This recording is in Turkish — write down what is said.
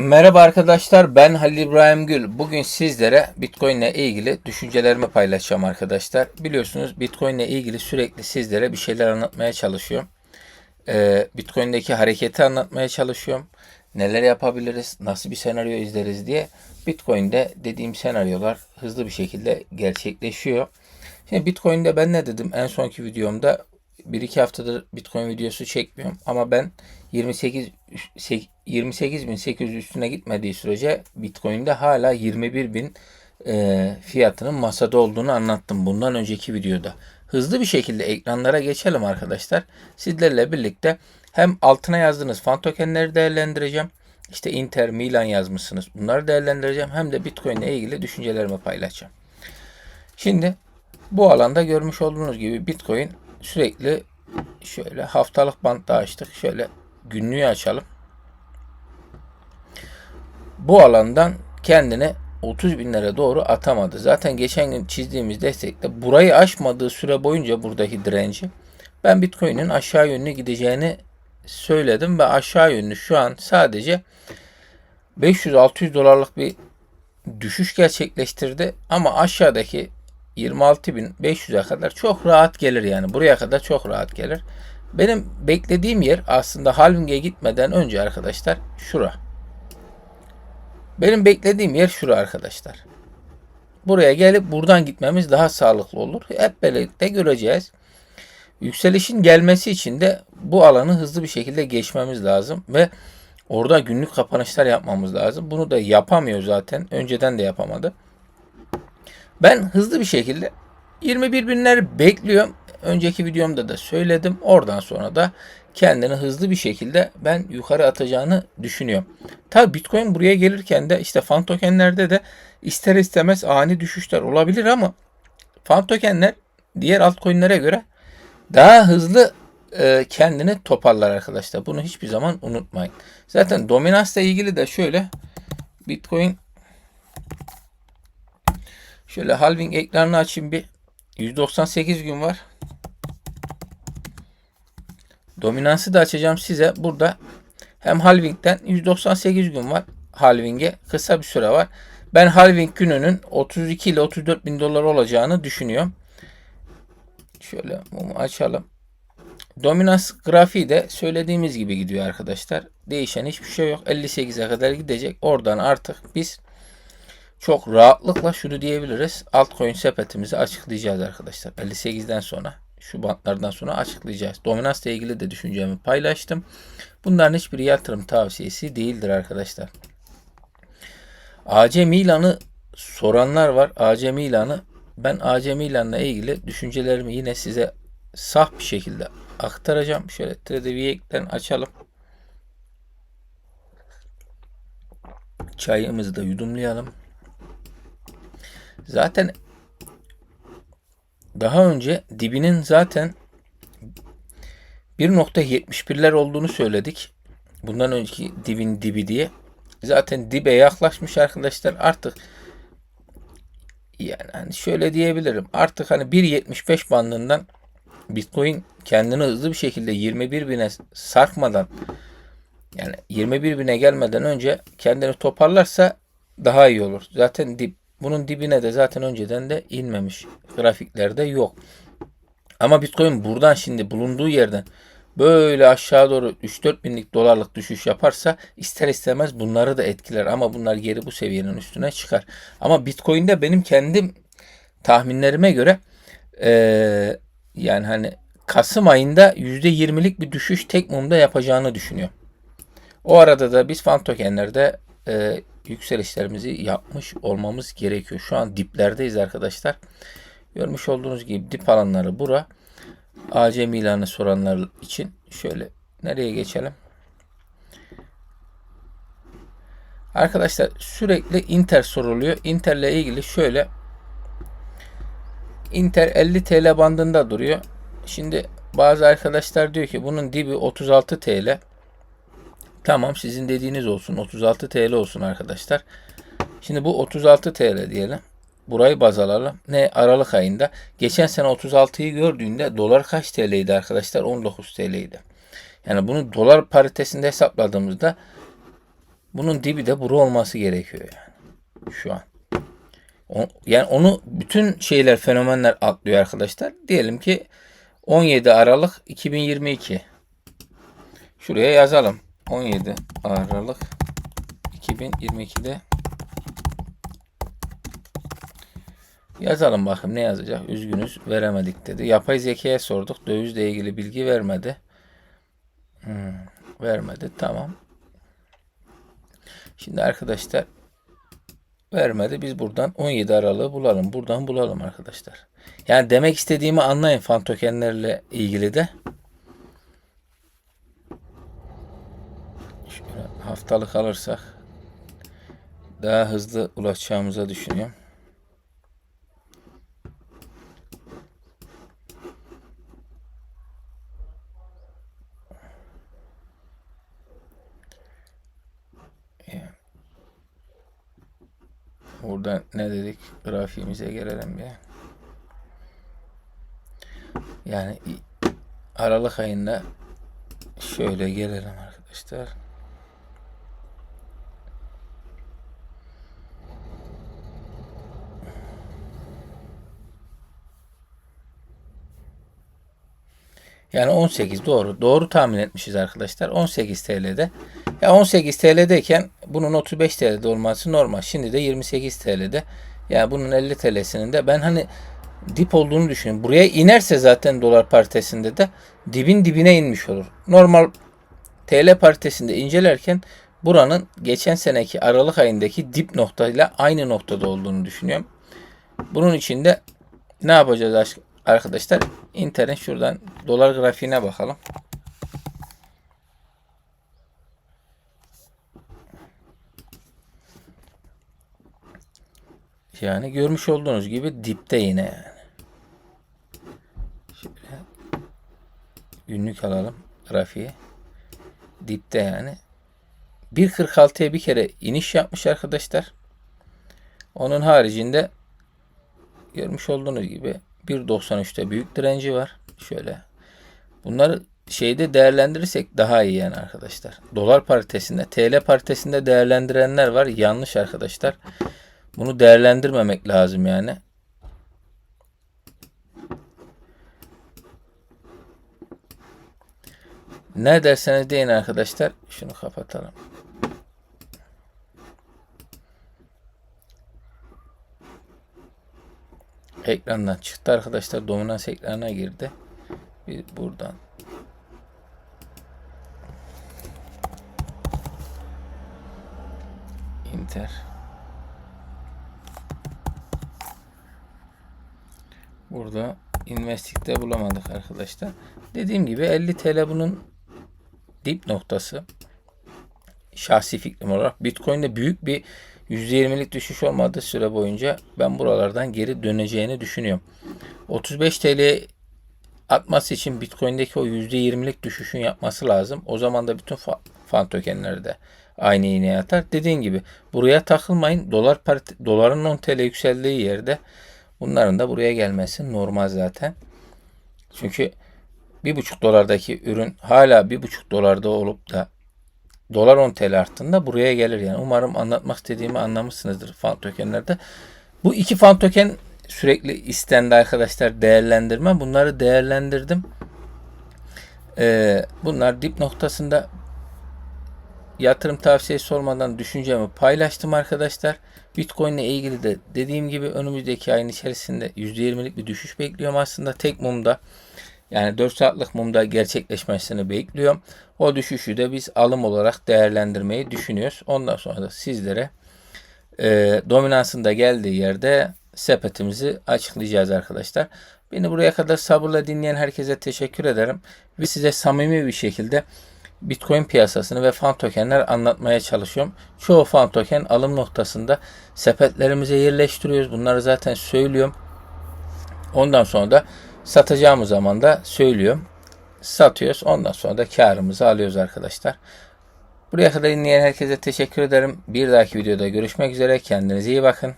Merhaba arkadaşlar ben Halil İbrahim Gül. Bugün sizlere Bitcoin ile ilgili düşüncelerimi paylaşacağım arkadaşlar. Biliyorsunuz Bitcoin ile ilgili sürekli sizlere bir şeyler anlatmaya çalışıyorum. Ee, Bitcoin'deki hareketi anlatmaya çalışıyorum. Neler yapabiliriz, nasıl bir senaryo izleriz diye. Bitcoin'de dediğim senaryolar hızlı bir şekilde gerçekleşiyor. Şimdi Bitcoin'de ben ne dedim en sonki videomda 1-2 haftadır Bitcoin videosu çekmiyorum ama ben 28 28.800 üstüne gitmediği sürece Bitcoin'de hala 21.000 e, fiyatının masada olduğunu anlattım bundan önceki videoda. Hızlı bir şekilde ekranlara geçelim arkadaşlar. Sizlerle birlikte hem altına yazdığınız fan tokenleri değerlendireceğim. İşte Inter, Milan yazmışsınız. Bunları değerlendireceğim. Hem de Bitcoin ile ilgili düşüncelerimi paylaşacağım. Şimdi bu alanda görmüş olduğunuz gibi Bitcoin sürekli şöyle haftalık bantta açtık. Şöyle günlüğü açalım. Bu alandan kendini 30 binlere doğru atamadı. Zaten geçen gün çizdiğimiz destekte burayı aşmadığı süre boyunca buradaki direnci ben Bitcoin'in aşağı yönlü gideceğini söyledim ve aşağı yönlü şu an sadece 500-600 dolarlık bir düşüş gerçekleştirdi ama aşağıdaki 26.500'e kadar çok rahat gelir yani. Buraya kadar çok rahat gelir. Benim beklediğim yer aslında halving'e gitmeden önce arkadaşlar şura. Benim beklediğim yer şura arkadaşlar. Buraya gelip buradan gitmemiz daha sağlıklı olur. Hep birlikte göreceğiz. Yükselişin gelmesi için de bu alanı hızlı bir şekilde geçmemiz lazım ve orada günlük kapanışlar yapmamız lazım. Bunu da yapamıyor zaten. Önceden de yapamadı. Ben hızlı bir şekilde 21 binler bekliyorum. Önceki videomda da söyledim. Oradan sonra da kendini hızlı bir şekilde ben yukarı atacağını düşünüyorum. Tabi Bitcoin buraya gelirken de işte fan tokenlerde de ister istemez ani düşüşler olabilir ama fan tokenler diğer altcoin'lere göre daha hızlı e, kendini toparlar arkadaşlar. Bunu hiçbir zaman unutmayın. Zaten dominansla ilgili de şöyle Bitcoin şöyle halving ekranını açayım bir 198 gün var. Dominansı da açacağım size. Burada hem halving'den 198 gün var. Halving'e kısa bir süre var. Ben halving gününün 32 ile 34 bin dolar olacağını düşünüyorum. Şöyle mumu açalım. Dominans grafiği de söylediğimiz gibi gidiyor arkadaşlar. Değişen hiçbir şey yok. 58'e kadar gidecek. Oradan artık biz çok rahatlıkla şunu diyebiliriz. Altcoin sepetimizi açıklayacağız arkadaşlar. 58'den sonra şu bantlardan sonra açıklayacağız. Dominansla ilgili de düşüncemi paylaştım. Bunların hiçbir yatırım tavsiyesi değildir arkadaşlar. AC Milan'ı soranlar var. AC Milan'ı ben AC Milan'la ilgili düşüncelerimi yine size saf bir şekilde aktaracağım. Şöyle TradingView'den açalım. Çayımızı da yudumlayalım. Zaten daha önce dibinin zaten 1.71'ler olduğunu söyledik. Bundan önceki dibin dibi diye. Zaten dibe yaklaşmış arkadaşlar. Artık yani hani şöyle diyebilirim. Artık hani 1.75 bandından Bitcoin kendini hızlı bir şekilde 21 bine sarkmadan yani 21 bine gelmeden önce kendini toparlarsa daha iyi olur. Zaten dip bunun dibine de zaten önceden de inmemiş. Grafiklerde yok. Ama Bitcoin buradan şimdi bulunduğu yerden böyle aşağı doğru 3-4 binlik dolarlık düşüş yaparsa ister istemez bunları da etkiler. Ama bunlar geri bu seviyenin üstüne çıkar. Ama Bitcoin'de benim kendim tahminlerime göre ee, yani hani Kasım ayında %20'lik bir düşüş tek mumda yapacağını düşünüyorum. O arada da biz fan tokenlerde e, yükselişlerimizi yapmış olmamız gerekiyor. Şu an diplerdeyiz arkadaşlar. Görmüş olduğunuz gibi dip alanları bura. AC Milan'ı soranlar için şöyle nereye geçelim? Arkadaşlar sürekli Inter soruluyor. Inter ile ilgili şöyle Inter 50 TL bandında duruyor. Şimdi bazı arkadaşlar diyor ki bunun dibi 36 TL. Tamam sizin dediğiniz olsun. 36 TL olsun arkadaşlar. Şimdi bu 36 TL diyelim. Burayı baz alalım. Ne Aralık ayında. Geçen sene 36'yı gördüğünde dolar kaç TL'ydi arkadaşlar? 19 TL'ydi. Yani bunu dolar paritesinde hesapladığımızda Bunun dibi de buru olması gerekiyor yani. Şu an. Yani onu bütün şeyler fenomenler atlıyor arkadaşlar. Diyelim ki 17 Aralık 2022. Şuraya yazalım. 17 Aralık 2022'de yazalım bakın ne yazacak. Üzgünüz veremedik dedi. Yapay zekaya sorduk. Dövizle ilgili bilgi vermedi. Hmm, vermedi. Tamam. Şimdi arkadaşlar vermedi. Biz buradan 17 Aralık'ı bulalım. Buradan bulalım arkadaşlar. Yani demek istediğimi anlayın fan tokenlerle ilgili de. Şöyle haftalık alırsak daha hızlı ulaşacağımıza düşünüyorum. Buradan ne dedik? Grafiğimize gelelim bir. Yani Aralık ayında şöyle gelelim arkadaşlar. Yani 18 doğru. Doğru tahmin etmişiz arkadaşlar. 18 TL'de. Ya 18 TL'deyken bunun 35 TL'de olması normal. Şimdi de 28 TL'de. Yani bunun 50 TL'sinin de ben hani dip olduğunu düşünüyorum. Buraya inerse zaten dolar paritesinde de dibin dibine inmiş olur. Normal TL paritesinde incelerken buranın geçen seneki Aralık ayındaki dip noktayla aynı noktada olduğunu düşünüyorum. Bunun için de ne yapacağız arkadaşlar? İnternet şuradan dolar grafiğine bakalım. Yani görmüş olduğunuz gibi dipte yine yani. Şöyle günlük alalım grafiği. Dipte yani. 1.46'ya bir kere iniş yapmış arkadaşlar. Onun haricinde görmüş olduğunuz gibi 1.93'te büyük direnci var. Şöyle. Bunları şeyde değerlendirirsek daha iyi yani arkadaşlar. Dolar paritesinde, TL paritesinde değerlendirenler var. Yanlış arkadaşlar. Bunu değerlendirmemek lazım yani. Ne derseniz deyin arkadaşlar. Şunu kapatalım. Ekrandan çıktı arkadaşlar. Dominans ekranına girdi. Bir buradan Inter Burada Investik'te bulamadık arkadaşlar. Dediğim gibi 50 TL bunun dip noktası. Şahsi fikrim olarak Bitcoin'de büyük bir %20'lik düşüş olmadığı süre boyunca ben buralardan geri döneceğini düşünüyorum. 35 TL atması için Bitcoin'deki o %20'lik düşüşün yapması lazım. O zaman da bütün fa- fan tokenleri de aynı iğneye atar. Dediğim gibi buraya takılmayın. Dolar parite, doların 10 TL yükseldiği yerde bunların da buraya gelmesi normal zaten. Çünkü 1,5 dolardaki ürün hala 1,5 dolarda olup da dolar 10 TL arttığında buraya gelir yani. Umarım anlatmak istediğimi anlamışsınızdır fan tokenlerde. Bu iki fan token sürekli istendi arkadaşlar değerlendirme. Bunları değerlendirdim. Ee, bunlar dip noktasında yatırım tavsiyesi olmadan düşüncemi paylaştım arkadaşlar. Bitcoin ile ilgili de dediğim gibi önümüzdeki ayın içerisinde %20'lik bir düşüş bekliyorum aslında tek mumda. Yani 4 saatlik mumda gerçekleşmesini bekliyorum. O düşüşü de biz alım olarak değerlendirmeyi düşünüyoruz. Ondan sonra da sizlere e, dominansında geldiği yerde sepetimizi açıklayacağız arkadaşlar. Beni buraya kadar sabırla dinleyen herkese teşekkür ederim. Ve size samimi bir şekilde Bitcoin piyasasını ve fan tokenler anlatmaya çalışıyorum. Çoğu fan token alım noktasında sepetlerimize yerleştiriyoruz. Bunları zaten söylüyorum. Ondan sonra da satacağımız zaman da söylüyorum. Satıyoruz. Ondan sonra da karımızı alıyoruz arkadaşlar. Buraya kadar dinleyen herkese teşekkür ederim. Bir dahaki videoda görüşmek üzere. Kendinize iyi bakın.